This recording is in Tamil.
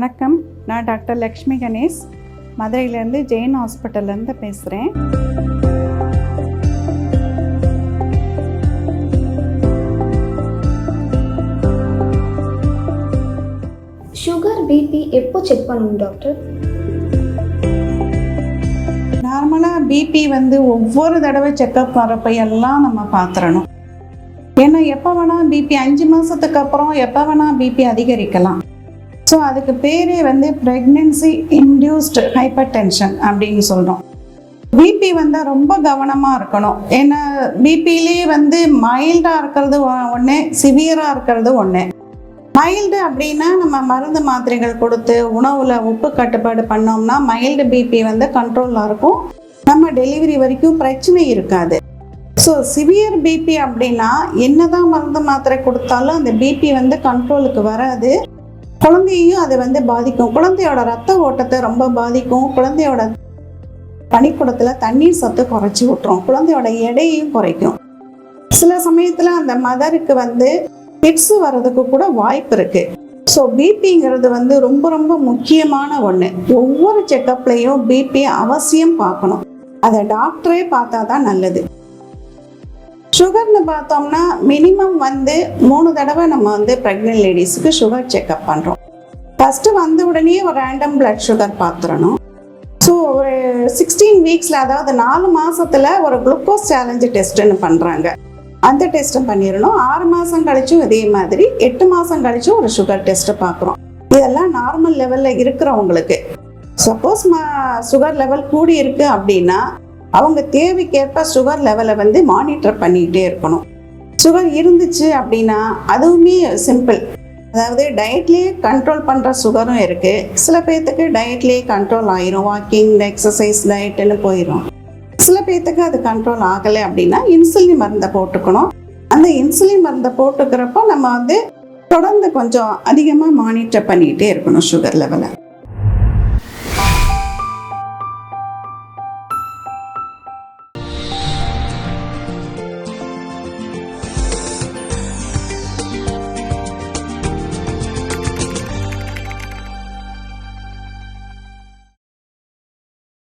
வணக்கம். நான் டாக்டர் லக்ஷ்மி கணேஷ். மதுரையிலேருந்து ஜெயின் ஹாஸ்பிட்டல்லேருந்து பேசுகிறேன் சுகர் பிபி எப்போ செக் பண்ணணும் டாக்டர் நார்மலாக பிபி வந்து ஒவ்வொரு தடவை செக்கப் வரப்ப எல்லாம் நம்ம பார்த்துறணும் ஏன்னா எப்போ வேணால் பிபி அஞ்சு மாதத்துக்கு அப்புறம் எப்போ வேணால் பிபி அதிகரிக்கலாம். ஸோ அதுக்கு பேரே வந்து ப்ரெக்னென்சி இன்டியூஸ்டு ஹைப்பர் டென்ஷன் அப்படின்னு சொல்கிறோம் பிபி வந்தால் ரொம்ப கவனமாக இருக்கணும். ஏன்னா பிபிலே வந்து மைல்டாக இருக்கிறது ஒன்று சிவியராக இருக்கிறது ஒன்று மைல்டு அப்படின்னா நம்ம மருந்து மாத்திரைகள் கொடுத்து உணவில் உப்பு கட்டுப்பாடு பண்ணோம்னா மைல்டு பிபி வந்து கண்ட்ரோலில் இருக்கும். நம்ம டெலிவரி வரைக்கும் பிரச்சனை இருக்காது. ஸோ சிவியர் பிபி அப்படின்னா என்னதான் மருந்து மாத்திரை கொடுத்தாலும் அந்த பிபி வந்து கண்ட்ரோலுக்கு வராது. குழந்தையையும் அது வந்து பாதிக்கும். குழந்தையோட ரத்த ஓட்டத்தை ரொம்ப பாதிக்கும். குழந்தையோட பனிக்கூடத்தில் தண்ணீர் சத்து குறைச்சி விட்டுரும். குழந்தையோட எடையையும் குறைக்கும். சில சமயத்தில் அந்த மதருக்கு வந்து பிட்ஸ் வர்றதுக்கு கூட வாய்ப்பு இருக்கு. ஸோ பிபிங்கிறது வந்து ரொம்ப ரொம்ப முக்கியமான ஒன்று ஒவ்வொரு செக்கப்லையும் பிபி அவசியம் பார்க்கணும். அதை டாக்டரே பார்த்தா தான் நல்லது. சுகர்னு பார்த்தோம்னா மினிமம் வந்து மூணு தடவை நம்ம வந்து ப்ரெக்னென்ட் லேடிஸுக்கு சுகர் செக்அப் பண்ணுறோம் ஃபஸ்ட்டு வந்த உடனே ஒரு ரேண்டம் பிளட் சுகர் பார்த்துடணும் ஸோ ஒரு சிக்ஸ்டீன் வீக்ஸில் அதாவது நாலு மாசத்துல ஒரு குளுக்கோஸ் சேலஞ்சு டெஸ்ட்டுன்னு பண்ணுறாங்க அந்த டெஸ்ட்டும் பண்ணிடணும். ஆறு மாதம் கழிச்சும் இதே மாதிரி எட்டு மாதம் கழிச்சும் ஒரு சுகர் டெஸ்ட்டை பார்க்குறோம் இதெல்லாம் நார்மல் லெவலில் இருக்கிறவங்களுக்கு. சப்போஸ் மா சுகர் லெவல் கூடி இருக்கு அப்படின்னா அவங்க தேவைக்கேற்ப சுகர் லெவலை வந்து மானிட்டர் பண்ணிக்கிட்டே இருக்கணும். சுகர் இருந்துச்சு அப்படின்னா அதுவுமே சிம்பிள் அதாவது டயட்லேயே கண்ட்ரோல் பண்ணுற சுகரும் இருக்குது சில பேர்த்துக்கு டயட்லேயே கண்ட்ரோல் ஆயிரும். வாக்கிங் எக்ஸசைஸ் டயட்டுன்னு போயிடும் சில பேர்த்துக்கு அது கண்ட்ரோல் ஆகலை அப்படின்னா இன்சுலின் மருந்தை போட்டுக்கணும். அந்த இன்சுலின் மருந்தை போட்டுக்கிறப்போ நம்ம வந்து தொடர்ந்து கொஞ்சம் அதிகமாக மானிட்டர் பண்ணிகிட்டே இருக்கணும் சுகர் லெவலை